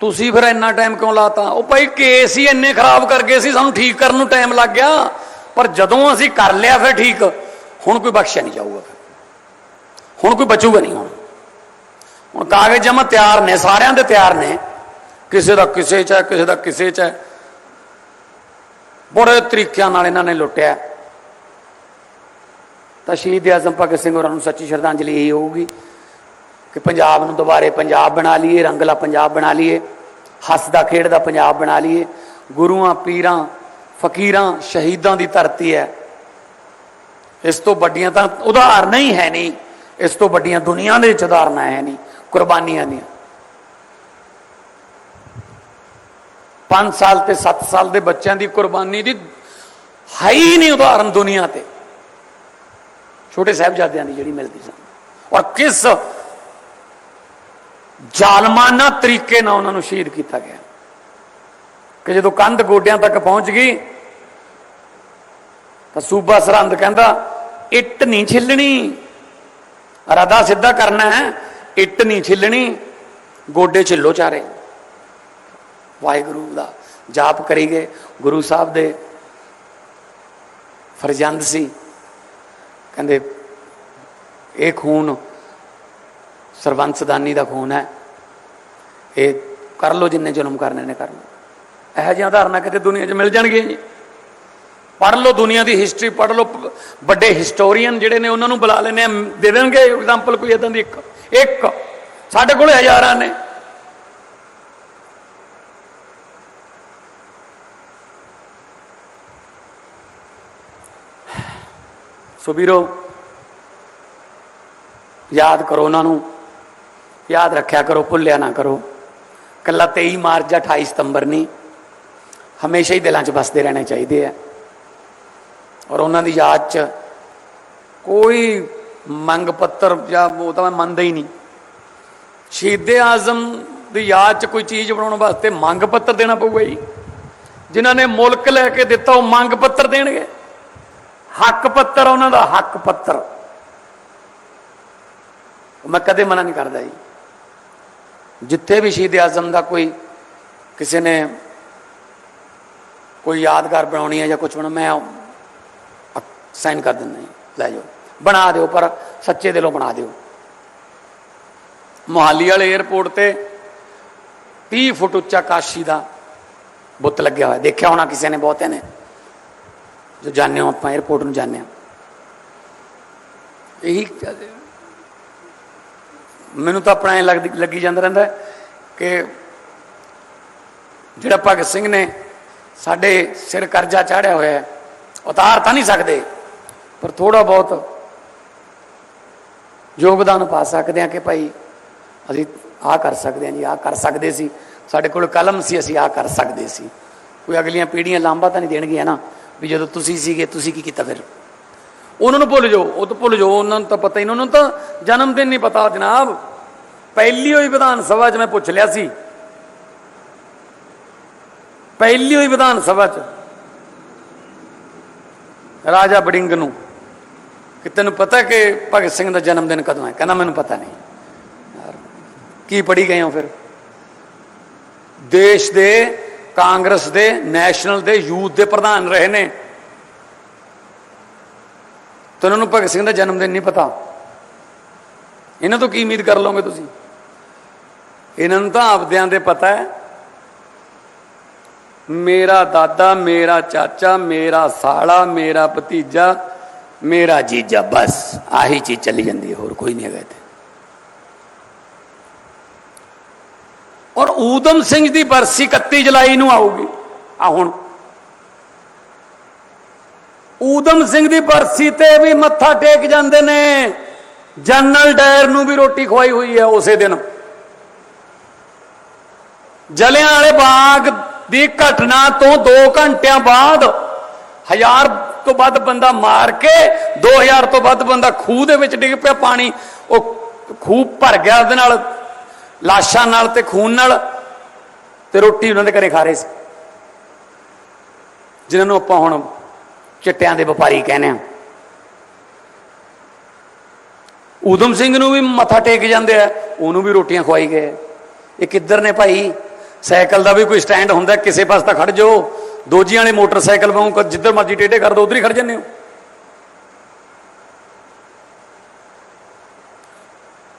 ਤੁਸੀਂ ਫਿਰ ਇੰਨਾ ਟਾਈਮ ਕਿਉਂ ਲਾਤਾ? ਉਹ ਭਾਈ ਕੇਸ ਹੀ ਇੰਨੇ ਖਰਾਬ ਕਰ ਗਏ ਸੀ, ਸਾਨੂੰ ਠੀਕ ਕਰਨ ਨੂੰ ਟਾਈਮ ਲੱਗ ਗਿਆ। ਪਰ ਜਦੋਂ ਅਸੀਂ ਕਰ ਲਿਆ ਫਿਰ ਠੀਕ, ਹੁਣ ਕੋਈ ਬਖਸ਼ਿਆ ਨਹੀਂ ਜਾਊਗਾ ਫਿਰ। ਹੁਣ ਕੋਈ ਬਚੂਗਾ ਨਹੀਂ ਹੁਣ। ਹੁਣ ਕਾਗਜ਼ ਜਮਾ ਤਿਆਰ ਨੇ, ਸਾਰਿਆਂ ਦੇ ਤਿਆਰ ਨੇ। ਕਿਸੇ ਦਾ ਕਿਸੇ ਚ ਹੈ, ਕਿਸੇ ਦਾ ਕਿਸੇ ਚ ਹੈ। ਬੜੇ ਤਰੀਕਿਆਂ ਨਾਲ ਇਹਨਾਂ ਨੇ ਲੁੱਟਿਆ। ਤਾਂ ਸ਼ਹੀਦ ਆਜ਼ਮ ਭਗਤ ਸਿੰਘ ਹੋਰਾਂ ਨੂੰ ਸੱਚੀ ਸ਼ਰਧਾਂਜਲੀ ਇਹ ਹੋਊਗੀ ਕਿ ਪੰਜਾਬ ਨੂੰ ਦੁਬਾਰੇ ਪੰਜਾਬ ਬਣਾ ਲਈਏ, ਰੰਗਲਾ ਪੰਜਾਬ ਬਣਾ ਲਈਏ ਹੱਸਦਾ ਖੇਡਦਾ ਪੰਜਾਬ ਬਣਾ ਲਈਏ, ਗੁਰੂਆਂ, ਪੀਰਾਂ ਫਕੀਰਾਂ ਸ਼ਹੀਦਾਂ ਦੀ ਧਰਤੀ ਹੈ। ਇਸ ਤੋਂ ਵੱਡੀਆਂ ਤਾਂ ਉਦਾਹਰਨਾਂ ਹੀ ਹੈ ਨਹੀਂ ਇਸ ਤੋਂ ਵੱਡੀਆਂ ਦੁਨੀਆ ਦੇ ਵਿੱਚ ਉਦਾਹਰਨਾਂ ਹੈ ਨਹੀਂ ਕੁਰਬਾਨੀਆਂ ਦੀਆਂ। 5 ਸਾਲ ਤੇ 7 ਸਾਲ ਦੇ ਬੱਚਿਆਂ ਦੀ ਕੁਰਬਾਨੀ ਦੀ ਹੈ ਹੀ ਨਹੀਂ ਉਦਾਹਰਨ ਦੁਨੀਆ ਤੇ। ਛੋਟੇ ਸਾਹਿਬਜ਼ਾਦਿਆਂ ਦੀ ਜਿਹੜੀ ਮਿਲਦੀ ਸਾਨੂੰ ਔਰ ਕਿਸ ਜ਼ਾਲਮਾਨਾ ਤਰੀਕੇ ਨਾਲ ਉਹਨਾਂ ਨੂੰ ਸ਼ਹੀਦ ਕੀਤਾ ਗਿਆ। ਕਿ ਜਦੋਂ ਕੰਧ ਗੋਡਿਆਂ ਤੱਕ ਪਹੁੰਚ ਗਈ, ਤਾਂ ਸੂਬਾ ਸਰਹੰਦ ਕਹਿੰਦਾ, ਇੱਟ ਨਹੀਂ ਛਿੱਲਣੀ। ਰਦਾ ਸਿੱਧਾ ਕਰਨਾ ਹੈ, ਇੱਟ ਨਹੀਂ ਛਿੱਲਣੀ। ਗੋਡੇ ਛਿੱਲੋ ਚਾਰੇ। ਵਾਹਿਗੁਰੂ ਦਾ ਜਾਪ ਕਰੀ ਗਏ। ਗੁਰੂ ਸਾਹਿਬ ਦੇ ਫਰਜ਼ੰਦ ਸੀ। ਕਹਿੰਦੇ, ਇਹ ਖੂਨ ਸਰਵੰਸਦਾਨੀ ਦਾ ਖੂਨ ਹੈ। ਇਹ ਕਰ ਲੋ ਜਿੰਨੇ ਜ਼ੁਲਮ ਕਰਨੇ ਨੇ ਕਰ ਲੋ ਇਹੋ ਜਿਹੀਆਂ ਉਦਾਹਰਨਾਂ ਕਿਤੇ ਦੁਨੀਆ 'ਚ ਮਿਲ ਜਾਣਗੀਆਂ ਜੀ। ਪੜ੍ਹ ਲਓ ਦੁਨੀਆ ਦੀ ਹਿਸਟਰੀ ਪੜ੍ਹ ਲਓ ਵੱਡੇ ਹਿਸਟੋਰੀਅਨ ਜਿਹੜੇ ਨੇ, ਉਹਨਾਂ ਨੂੰ ਬੁਲਾ ਲੈਣੇ ਦੇ ਦੇਣਗੇ ਐਗਜ਼ਾਮਪਲ ਕੋਈ ਇਦਾਂ ਦੀ ਇੱਕ ਇੱਕ। ਸਾਡੇ ਕੋਲ ਹਜ਼ਾਰਾਂ ਨੇ। ਸੋ ਵੀਰੋ, ਯਾਦ ਕਰੋ ਉਹਨਾਂ ਨੂੰ। ਯਾਦ ਰੱਖਿਆ ਕਰੋ, ਭੁੱਲਿਆ ਨਾ ਕਰੋ। ਕੱਲਾ 23 ਮਾਰਚ ਜਾਂ 28 ਸਤੰਬਰ ਨਹੀਂ। ਹਮੇਸ਼ਾ ਹੀ ਦਿਲਾਂ 'ਚ ਵਸਦੇ ਰਹਿਣੇ ਚਾਹੀਦੇ ਆ। ਔਰ ਉਹਨਾਂ ਦੀ ਯਾਦ 'ਚ ਕੋਈ ਮੰਗ ਪੱਤਰ ਜਾਂ ਉਹ ਤਾਂ ਮੈਂ ਮੰਨਦਾ ਹੀ ਨਹੀਂ। ਸ਼ਹੀਦੇ ਆਜ਼ਮ ਦੀ ਯਾਦ 'ਚ ਕੋਈ ਚੀਜ਼ ਬਣਾਉਣ ਵਾਸਤੇ ਮੰਗ ਪੱਤਰ ਦੇਣਾ ਪਊਗਾ ਜੀ। ਜਿਨ੍ਹਾਂ ਨੇ ਮੁਲਕ ਲੈ ਕੇ ਦਿੱਤਾ ਉਹ ਮੰਗ ਪੱਤਰ ਦੇਣਗੇ। ਹੱਕ ਪੱਤਰ ਉਹਨਾਂ ਦਾ, ਹੱਕ ਪੱਤਰ। ਮੈਂ ਕਦੇ ਮਨਾ ਨਹੀਂ ਕਰਦਾ ਜੀ। ਜਿੱਥੇ ਵੀ ਸ਼ਹੀਦ ਆਜ਼ਮ ਦਾ ਕੋਈ ਕਿਸੇ ਨੇ ਕੋਈ ਯਾਦਗਾਰ ਬਣਾਉਣੀ ਹੈ ਜਾਂ ਕੁਝ ਬਣਾ ਮੈਂ ਸਾਈਨ ਕਰ ਦਿੰਦਾ ਲੈ ਜਾਓ। ਬਣਾ ਦਿਓ, ਪਰ ਸੱਚੇ ਦਿਲੋਂ ਬਣਾ ਦਿਓ। ਮੁਹਾਲੀ ਵਾਲੇ 에ਅਰਪੋਰਟ ਤੇ 30 ਫੁੱਟ ਉੱਚਾ ਕਾਸ਼ੀ ਦਾ ਬੁੱਤ ਲੱਗਿਆ ਹੋਇਆ। ਦੇਖਿਆ ਹੋਣਾ ਕਿਸੇ ਨੇ ਬਹੁਤੇ ਨੇ? ਜੋ ਜਾਣਦੇ ਹੋ ਆਪਾਂ 에ਅਰਪੋਰਟ ਨੂੰ ਜਾਣਦੇ ਹਾਂ। ਇਹੀ ਮੈਨੂੰ ਤਾਂ ਆਪਣਾ ਇਹ ਲੱਗਦੀ, ਲੱਗੀ ਜਾਂਦਾ ਰਹਿੰਦਾ ਕਿ ਜਿਹੜਾ ਭਗਤ ਸਿੰਘ ਨੇ ਸਾਡੇ ਸਿਰ ਕਰਜ਼ਾ ਚਾੜਿਆ ਹੋਇਆ ਹੈ, ਉਤਾਰ ਤਾਂ ਨਹੀਂ ਸਕਦੇ, ਪਰ ਥੋੜਾ ਬਹੁਤ ਯੋਗਦਾਨ ਪਾ ਸਕਦੇ ਹਾਂ ਕਿ ਭਾਈ ਅਸੀਂ ਆਹ ਕਰ ਸਕਦੇ ਹਾਂ ਜੀ, ਆਹ ਕਰ ਸਕਦੇ ਸੀ, ਸਾਡੇ ਕੋਲ ਕਲਮ ਸੀ, ਅਸੀਂ ਆਹ ਕਰ ਸਕਦੇ ਸੀ। ਕੋਈ ਅਗਲੀਆਂ ਪੀੜ੍ਹੀਆਂ ਲਾਂਬਾ ਤਾਂ ਨਹੀਂ ਦੇਣਗੀਆਂ ਨਾ, ਵੀ ਜਦੋਂ ਤੁਸੀਂ ਸੀਗੇ, ਤੁਸੀਂ ਕੀ ਕੀਤਾ ਫਿਰ? ਉਹਨਾਂ ਨੂੰ ਭੁੱਲ ਜਾਓ, ਉਹ ਤਾਂ ਭੁੱਲ ਜਾਓ, ਉਹਨਾਂ ਨੂੰ ਤਾਂ ਪਤਾ ਹੀ ਨਹੀਂ, ਉਹਨਾਂ ਨੂੰ ਤਾਂ ਜਨਮ ਦਿਨ ਨਹੀਂ ਪਤਾ ਜਨਾਬ। ਪਹਿਲੀ ਹੋਈ ਵਿਧਾਨ ਸਭਾ 'ਚ ਮੈਂ ਪੁੱਛ ਲਿਆ ਸੀ ਪਹਿਲੀ ਹੋਈ ਵਿਧਾਨ ਸਭਾ 'ਚ। ਰਾਜਾ ਬੜਿੰਗ ਨੂੰ ਕਿ ਤੈਨੂੰ ਪਤਾ ਕਿ ਭਗਤ ਸਿੰਘ ਦਾ ਜਨਮ ਦਿਨ ਕਦੋਂ ਹੈ? ਕਹਿੰਦਾ, ਮੈਨੂੰ ਪਤਾ ਨਹੀਂ। ਯਾਰ, ਕੀ ਪੜੀ ਗਏ ਹੋ ਫਿਰ? ਦੇਸ਼ ਦੇ, ਕਾਂਗਰਸ ਦੇ, ਨੈਸ਼ਨਲ ਦੇ, ਯੂਥ ਦੇ ਪ੍ਰਧਾਨ ਰਹੇ ਨੇ। ਤੇ ਉਹਨਾਂ ਨੂੰ ਭਗਤ ਸਿੰਘ ਦਾ ਜਨਮ ਦਿਨ ਨਹੀਂ ਪਤਾ। ਇਹਨਾਂ ਤੋਂ ਕੀ ਉਮੀਦ ਕਰ ਲਓਗੇ ਤੁਸੀਂ? ਇਹਨਾਂ ਨੂੰ ਤਾਂ ਆਪਦਿਆਂ ਦੇ ਪਤਾ ਹੈ ਮੇਰਾ ਦਾਦਾ, ਮੇਰਾ ਚਾਚਾ, ਮੇਰਾ ਸਾਲਾ, ਮੇਰਾ ਭਤੀਜਾ, ਮੇਰਾ ਜੀਜਾ, ਬਸ। ਆਹੀ ਚੀਜ਼ ਚੱਲੀ ਜਾਂਦੀ ਹੈ, ਹੋਰ ਕੋਈ ਨਹੀਂ ਹੈਗਾ ਇੱਥੇ। ਔਰ ਊਦਮ ਸਿੰਘ ਦੀ ਬਰਸੀ 31 ਜੁਲਾਈ ਨੂੰ ਆਊਗੀ। ਆ ਹੁਣ। ਊਦਮ ਸਿੰਘ ਦੀ ਬਰਸੀ ਤੇ ਵੀ ਮੱਥਾ ਟੇਕ ਜਾਂਦੇ ਨੇ। ਜਨਰਲ ਡਾਇਰ ਨੂੰ ਵੀ ਰੋਟੀ ਖਵਾਈ ਹੋਈ ਹੈ ਉਸੇ ਦਿਨ। ਜਲਿਆਂ ਵਾਲੇ ਬਾਗ ਦੀ ਘਟਨਾ ਤੋਂ 2 ਘੰਟਿਆਂ ਬਾਅਦ ਹਜ਼ਾਰ ਤੋਂ ਵੱਧ ਬੰਦਾ ਮਾਰ ਕੇ 2000 ਤੋਂ ਵੱਧ ਬੰਦਾ ਖੂਹ ਦੇ ਵਿੱਚ ਡਿੱਗ ਪਿਆ ਪਾਣੀ। ਉਹ ਖੂਹ ਭਰ ਗਿਆ ਉਹਦੇ ਨਾਲ, ਲਾਸ਼ਾਂ ਨਾਲ ਤੇ ਖੂਨ ਨਾਲ ਤੇ ਰੋਟੀ ਉਹਨਾਂ ਦੇ ਘਰੇ ਖਾ ਰਹੇ ਸੀ। ਜਿਨ੍ਹਾਂ ਨੂੰ ਆਪਾਂ ਹੁਣ ਚਿੱਟਿਆਂ ਦੇ ਵਪਾਰੀ ਕਹਿੰਦੇ ਆ ਊਧਮ ਸਿੰਘ ਨੂੰ ਵੀ ਮੱਥਾ ਟੇਕ ਜਾਂਦੇ ਆ, ਉਹਨੂੰ ਵੀ ਰੋਟੀਆਂ ਖਵਾਈ ਗਏ। ਇਹ ਕਿੱਧਰ ਨੇ ਭਾਈ? ਸਾਈਕਲ ਦਾ ਵੀ ਕੋਈ ਸਟੈਂਡ ਹੁੰਦਾ, ਕਿਸੇ ਪਾਸੇ ਤਾਂ ਖੜ ਜਾਓ। ਦੋਜੀਆਂ ਵਾਲੇ ਮੋਟਰਸਾਈਕਲ ਵਾਂਗੂ ਜਿੱਧਰ ਮਰਜ਼ੀ ਟੇਢੇ ਕਰ ਦੋ, ਉਧਰ ਹੀ ਖੜ ਜੰਨੇ ਹੋ।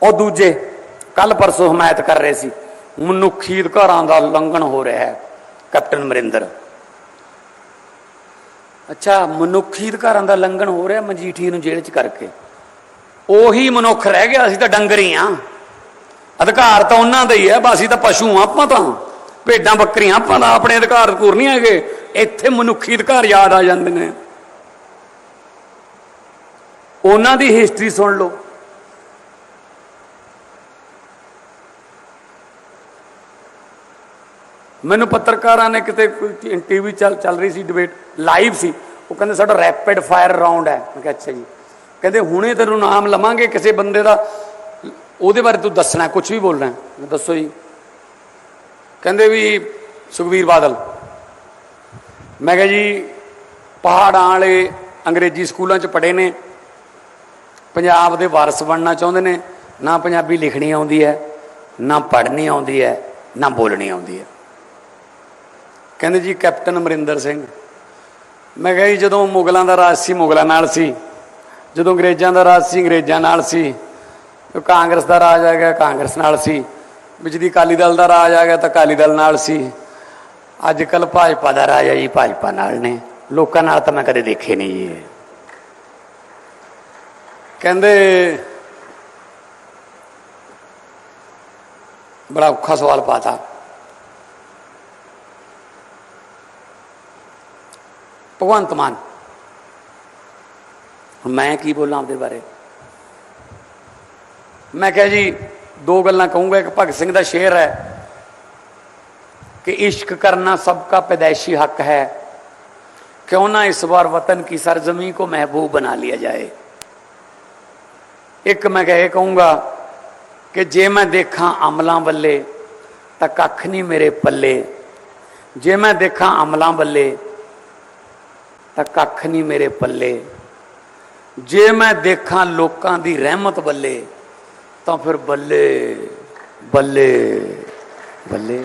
ਉਹ ਦੂਜੇ ਕੱਲ ਪਰਸੋਂ ਹਮਾਇਤ ਕਰ ਰਹੇ ਸੀ, ਮਨੁੱਖੀ ਅਧਿਕਾਰਾਂ ਦਾ ਉਲੰਘਣ ਹੋ ਰਿਹਾ ਹੈ, ਕੈਪਟਨ ਅਮਰਿੰਦਰ। ਅੱਛਾ, ਮਨੁੱਖੀ ਅਧਿਕਾਰਾਂ ਦਾ ਉਲੰਘਣ ਹੋ ਰਿਹਾ ਮਜੀਠੀ ਨੂੰ ਜੇਲ੍ਹ 'ਚ ਕਰਕੇ। ਉਹੀ ਮਨੁੱਖ ਰਹਿ ਗਿਆ, ਅਸੀਂ ਤਾਂ ਡੰਗਰ ਹੀ ਆ। ਅਧਿਕਾਰ ਤਾਂ ਉਹਨਾਂ ਦਾ ਹੀ ਹੈ, ਬਸ ਅਸੀਂ ਤਾਂ ਪਸ਼ੂ ਆ, ਆਪਾਂ ਤਾਂ। ਭੇਡਾਂ ਬੱਕਰੀਆਂ ਆਪਾਂ ਦਾ ਆਪਣੇ ਅਧਿਕਾਰ ਪੂਰ ਨਹੀਂ ਹੈਗੇ। ਇੱਥੇ ਮਨੁੱਖੀ ਅਧਿਕਾਰ ਯਾਦ ਆ ਜਾਂਦੇ ਨੇ। ਉਹਨਾਂ ਦੀ ਹਿਸਟਰੀ ਸੁਣ ਲਓ। ਮੈਨੂੰ ਪੱਤਰਕਾਰਾਂ ਨੇ ਕਿਤੇ ਕੋਈ ਟੀਵੀ ਚੱਲ ਚੱਲ ਰਹੀ ਸੀ ਡਿਬੇਟ ਲਾਈਵ ਸੀ। ਉਹ ਕਹਿੰਦੇ ਸਾਡਾ ਰੈਪਿਡ ਫਾਇਰ ਰਾਉਂਡ ਹੈ। ਮੈਂ ਕਿਹਾ, ਅੱਛਾ ਜੀ। ਕਹਿੰਦੇ ਹੁਣੇ ਤੈਨੂੰ ਨਾਮ ਲਵਾਂਗੇ ਕਿਸੇ ਬੰਦੇ ਦਾ। ਉਹਦੇ ਬਾਰੇ ਤੂੰ ਦੱਸਣਾ ਕੁਝ ਵੀ ਬੋਲਣਾ। ਦੱਸੋ ਜੀ। ਕਹਿੰਦੇ ਵੀ ਸੁਖਵੀਰ ਬਾਦਲ। ਮੈਂ ਕਿਹਾ ਜੀ, ਪਹਾੜਾਂ ਵਾਲੇ ਅੰਗਰੇਜ਼ੀ ਸਕੂਲਾਂ 'ਚ ਪੜ੍ਹੇ ਨੇ। ਪੰਜਾਬ ਦੇ ਵਾਰਸ ਬਣਨਾ ਚਾਹੁੰਦੇ ਨੇ। ਨਾ ਪੰਜਾਬੀ ਲਿਖਣੀ ਆਉਂਦੀ ਹੈ, ਨਾ ਪੜ੍ਹਨੀ ਆਉਂਦੀ ਹੈ, ਨਾ ਬੋਲਣੀ ਆਉਂਦੀ ਹੈ। ਕਹਿੰਦੇ ਜੀ, ਕੈਪਟਨ ਅਮਰਿੰਦਰ ਸਿੰਘ, ਮੈਂ ਕਿਹਾ ਜੀ, ਜਦੋਂ ਮੁਗਲਾਂ ਦਾ ਰਾਜ ਸੀ, ਮੁਗਲਾਂ ਨਾਲ ਸੀ। ਜਦੋਂ ਅੰਗਰੇਜ਼ਾਂ ਦਾ ਰਾਜ ਸੀ, ਅੰਗਰੇਜ਼ਾਂ ਨਾਲ ਸੀ। ਕਾਂਗਰਸ ਦਾ ਰਾਜ ਆ ਗਿਆ, ਕਾਂਗਰਸ ਨਾਲ ਸੀ। ਵਿੱਚ ਦੀ ਅਕਾਲੀ ਦਲ ਦਾ ਰਾਜ ਆ ਗਿਆ ਤਾਂ ਅਕਾਲੀ ਦਲ ਨਾਲ ਸੀ। ਅੱਜ ਕੱਲ ਭਾਜਪਾ ਦਾ ਰਾਜ ਹੈ ਜੀ, ਭਾਜਪਾ ਨਾਲ ਨੇ। ਲੋਕਾਂ ਨਾਲ ਤਾਂ ਮੈਂ ਕਦੇ ਦੇਖੇ ਨਹੀਂ ਜੀ। ਕਹਿੰਦੇ, ਬੜਾ ਔਖਾ ਸਵਾਲ ਪਾਤਾ। ਭਗਵੰਤ ਮਾਨ ਮੈਂ ਕੀ ਬੋਲਾਂ ਆਪਦੇ ਬਾਰੇ? ਮੈਂ ਕਿਹਾ ਜੀ ਦੋ ਗੱਲਾਂ ਕਹੂੰਗਾ, ਇੱਕ ਭਗਤ ਸਿੰਘ ਦਾ ਸ਼ੇਰ ਹੈ ਕਿ ਇਸ਼ਕ ਕਰਨਾ ਸਭ ਦਾ ਪੈਦਾਇਸ਼ੀ ਹੱਕ ਹੈ। ਕਿਉਂ ਨਾ ਇਸ ਵਾਰ ਵਤਨ ਕੀ ਸਰਜ਼ਮੀ ਕੋ ਮਹਿਬੂਬ ਬਣਾ ਲਿਆ ਜਾਏ। ਇੱਕ ਮੈਂ ਕਹੇ ਕਹੂੰਗਾ ਕਿ ਜੇ ਮੈਂ ਦੇਖਾਂ ਅਮਲਾਂ ਵੱਲੇ, ਤਾਂ ਕੱਖ ਨਹੀਂ ਮੇਰੇ ਪੱਲੇ। ਜੇ ਮੈਂ ਦੇਖਾਂ ਅਮਲਾਂ ਵੱਲੇ, ਤਾਂ ਕੱਖ ਨਹੀਂ ਮੇਰੇ ਪੱਲੇ। ਜੇ ਮੈਂ ਦੇਖਾਂ ਲੋਕਾਂ ਦੀ ਰਹਿਮਤ ਵੱਲੇ ਤਾਂ ਫਿਰ ਬੱਲੇ ਬੱਲੇ ਬੱਲੇ।